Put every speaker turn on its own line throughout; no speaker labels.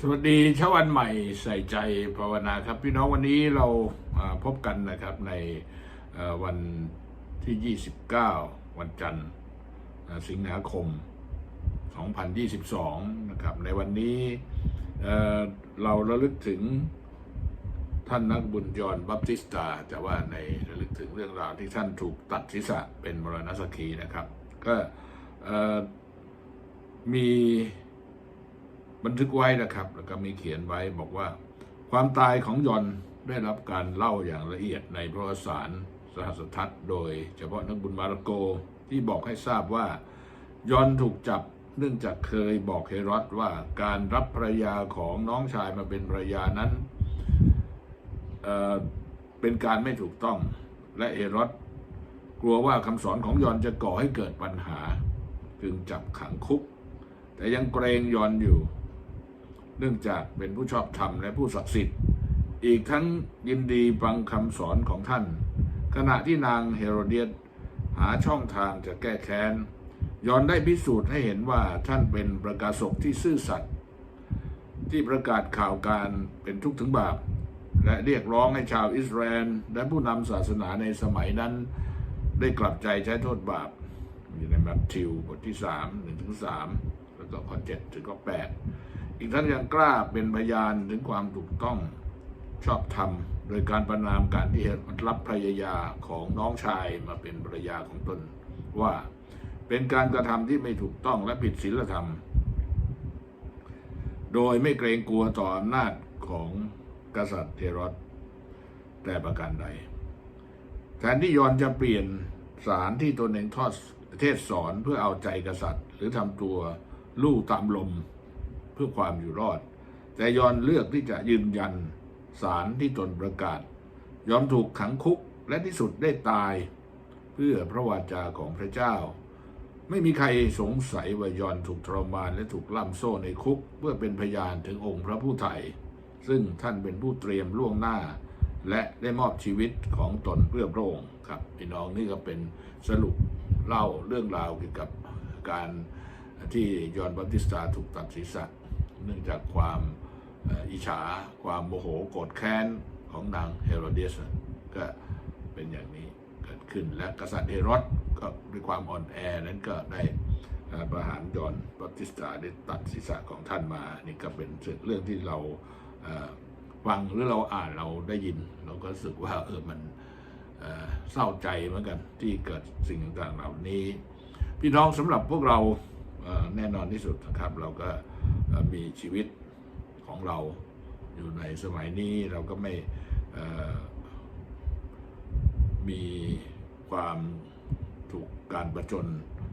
สวัสดีเช้าวันใหม่ใส่ใจภาวนาครับ พี่น้องวันนี้เราพบกันนะครับในวันที่ 29 วันจันทร์สิงหาคม 2022 นะครับในวันนี้เราระลึกถึงท่านนักบุญยอนบัพติสตาแต่ว่าในระลึกถึงเรื่องราวที่ท่านถูกตัดศีรษะเป็นมรณสกีนะครับ ก็มี บันทึกไว้นะครับ แล้วก็มีเขียนไว้บอกว่า ความตายของยอนได้รับการเล่าอย่างละเอียดในประวัติศารสหัสทัศน์โดยเฉพาะนักบุญมาระโกที่บอกให้ทราบว่ายอนถูกจับเนื่องจากเคยบอกเฮรอดว่าการรับภรรยาของน้องชายมาเป็นภรรยานั้นเเป็นการไม่ถูกต้อง และเฮรอดกลัวว่าคำสอนของยอนจะก่อให้เกิดปัญหา จึงจับขังคุก แต่ยังเกรงยอนอยู่ เนื่องจากเป็นผู้ชอบธรรมและผู้ศักดิ์สิทธิ์ อีกทั้งยินดีฟังคำสอนของท่าน ขณะที่นางเฮโรเดียสหาช่องทางจะแก้แค้นยอนได้พิสูจน์ให้เห็นว่าท่านเป็นประกาศกที่ซื่อสัตย์ที่ประกาศข่าวการเป็นทุกข์ถึงบาป และเรียกร้องให้ชาวอิสราเอลและผู้นำศาสนาในสมัยนั้น ได้กลับใจใช้โทษบาปอยู่ในมัทธิวบทที่3 1ถึง3แล้วก็ข้อ7ถึงข้อ8 อีกท่านยังกล้าเป็นพยานถึงความถูกต้องชอบธรรม โดยการประนามการที่รับภรรยาของน้องชายมาเป็นภรรยาของตนว่าเป็นการกระทำที่ไม่ถูกต้องและผิดศีลธรรม โดยไม่เกรงกลัวต่ออำนาจของกษัตริย์เทโรสแต่ประการใดแทนที่ยอนจะเปลี่ยนสารที่ตนเองทอดเทศสอนเพื่อเอาใจกษัตริย์ หรือทำตัวลู่ตามลม เพื่อความอยู่รอด แต่ยอนเลือกที่จะยืนยันสารที่ตนประกาศ ยอมถูกขังคุกและที่สุดได้ตาย เพื่อพระวาจาของพระเจ้า ไม่มีใครสงสัยว่ายอนถูกทรมานและถูกล่ามโซ่ในคุก เพื่อเป็นพยานถึงองค์พระผู้ไถ่ซึ่งท่านเป็นผู้เตรียมล่วงหน้า และได้มอบชีวิตของตนเพื่อพระองค์ครับพี่น้องนี่ก็เป็นสรุปเล่าเรื่องราวเกี่ยวกับการที่ยอนบัพติสตาถูกตัดศีรษะ เนื่องจากความอิจฉาความโมโหโกรธแค้นของนางเฮโรเดสก็เป็นอย่างนี้เกิดขึ้นและกษัตริย์เฮโรดก็ด้วยความอ่อนแอนั้นก็ได้ประหารยอนบัติสตาได้ตัดศีรษะของท่านมานี่ก็เป็นเรื่องที่เราฟังหรือเราอ่านเราได้ยิน เราก็รู้สึกว่าเออมันเเศร้าใจเหมือนกันที่เกิดสิ่งต่างๆเหล่านี้ พี่น้องสำหรับพวกเราเแน่นอนที่สุดนะครับ เราก็ มีชีวิตของเราอยู่ในสมัยนี้เราก็ไม่มีความถูกการประจน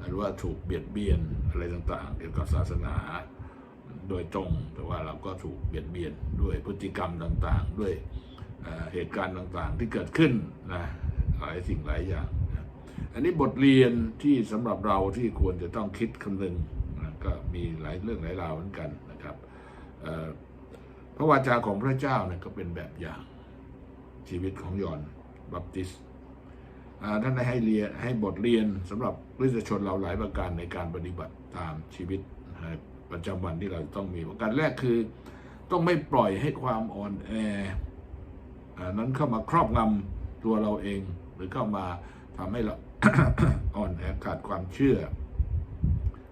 หรือว่าถูกเบียดเบียนอะไรต่างๆ เกี่ยวกับศาสนาโดยตรง แต่ว่าเราก็ถูกเบียดเบียนด้วยพฤติกรรมต่างๆ ด้วยเเหตุการณ์ต่างๆที่เกิดขึ้นนะหลายสิ่งหลายอย่าง อันนี้บทเรียนที่สำหรับเราที่ควรจะต้องคิดคำนึง ก็มีหลายเรื่องหลายราวเหมือนกันนะครับพระวาจาของพระเจ้าเนี่ยก็เป็นแบบอย่างชีวิตของยอนบัพติสท่านได้ให้เรียนให้บทเรียนสำหรับริสตชนเราหลายประการในการปฏิบัติตามชีวิตประจำวันที่เราต้องมีประการแรกคือ ต้องไม่ปล่อยให้ความอ่อนแอนั้นเข้ามาครอบงำตัวเราเอง หรือเข้ามาทำให้เราอ่อนแอขาดความเชื่อ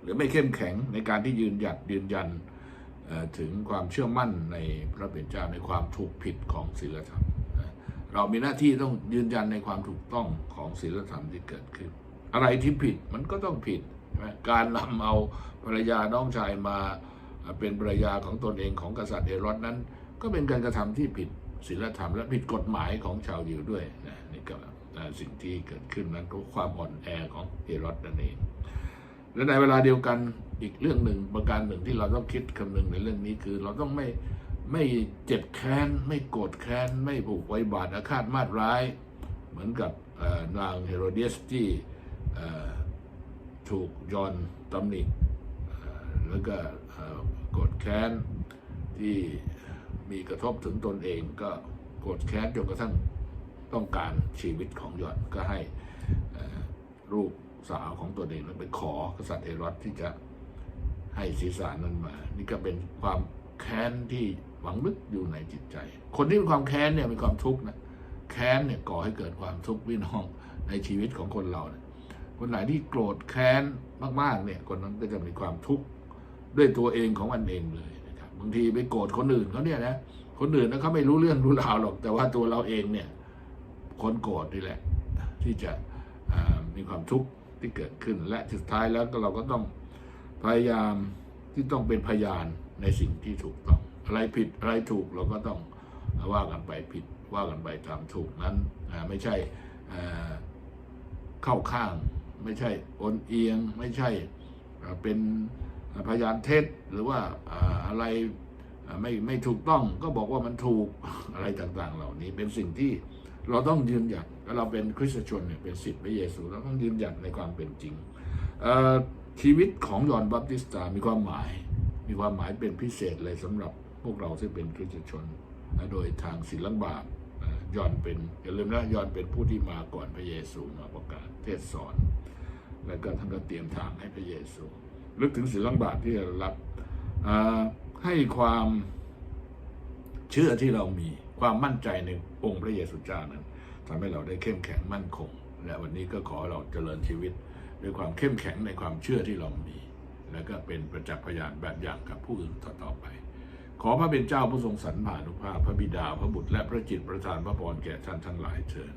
รือไม่เข้มแข็งในการที่ยืนหยัดยืนยันถึงความเชื่อมั่นในพระเป็นเจ้าในความถูกผิดของศีลธรรม เรามีหน้าที่ต้องยืนยันในความถูกต้องของศีลธรรมที่เกิดขึ้น อะไรที่ผิดมันก็ต้องผิด การนำเอาภรรยาน้องชายมาเป็นภรรยาของตนเองของกษัตริย์เฮโรดนั้น ก็เป็นการกระทำที่ผิดศีลธรรมและผิดกฎหมายของชาวยิวด้วยนะนี่ก็อ่สิ่งที่เกิดขึ้นนั้นก็ความอ่อนแอของเฮโรดนั่นเอง และในเวลาเดียวกันอีกเรื่องหนึ่งประการหนึ่งที่เราต้องคิดคำนึงในเรื่องนี้คือ เราต้องไม่ไม่เจ็บแค้น ไม่โกรธแค้น ไม่ผูกไว้บาทอาฆาตมาตร้าย เหมือนกับนางเฮโรเดียสที่ถูกยอนตำหนิแล้วก็โกรธแค้นที่มีกระทบถึงตนเองก็โกรธแค้นจนกระทั่งต้องการชีวิตของยอนก็ให้เอ่อลูก สาวของตัวเองนั้นไปขอกษัตริย์เฮโรดที่จะให้ศีรษะนั้นมา นี่ก็เป็นความแค้นที่ฝังลึกอยู่ในจิตใจ คนที่มีความแค้นเนี่ยมีความทุกข์นะแค้นเนี่ยก่อให้เกิดความทุกข์พี่น้องในชีวิตของคนเราเนี่ยคนไหนที่โกรธแค้นมากๆเนี่ยคนนั้นก็จะมีความทุกข์ด้วยตัวเองของมันเองเลยนะครับบางทีไปโกรธคนอื่นเขาเนี่ยนะคนอื่นนะเขาไม่รู้เรื่องรู้ราวหรอก แต่ว่าตัวเราเองเนี่ยคนโกรธนี่แหละ ที่จะมีความทุกข์ ที่เกิดขึ้น และสุดท้ายแล้วก็เราก็ต้องพยายามที่ต้องเป็นพยานในสิ่งที่ถูกต้อง อะไรผิดอะไรถูกเราก็ต้องว่ากันไปผิดว่ากันไปตามถูกนั้นไม่ใช่เข้าข้าง ไม่ใช่โอนเอียง ไม่ใช่เป็นพยานเท็จหรือว่าอะไรไม่ไม่ถูกต้องก็บอกว่ามันถูกอะไรต่างๆ เหล่านี้เป็นสิ่งที่ เราต้องยืนหยัดเราเป็นคริสตชนเนี่ยเป็นสิทธิพระเยซูเราต้องยืนหยัดในความเป็นจริงชีวิตของยอห์นบัพติสตามีความหมาย มีความหมายเป็นพิเศษเลยสำหรับพวกเราที่เป็นคริสตชน โดยทางศิลบาปเอ่อยอห์นเป็นอย่าลืมนะยอห์นเป็นผู้ที่มาก่อนพระเยซูมาประกาศเทศสอน แล้วก็ท่านก็เตรียมทางให้พระเยซูนึกถึงศิลังบาปที่เรารับให้ความเชื่อที่เรามี ความมั่นใจในองค์พระเยซูเจ้านั้นทำให้เราได้เข้มแข็งมั่นคง และวันนี้ก็ขอเราเจริญชีวิต ด้วยความเข้มแข็งในความเชื่อที่เรามี และก็เป็นประจักษ์พยานแบบอย่างกับผู้อื่นต่อๆไป ขอพระเป็นเจ้าผู้ทรงสรรผ่านุภาพ พระบิดาพระบุตรและพระจิตประทานพระพรแก่ท่านทั้งหลายเชิญ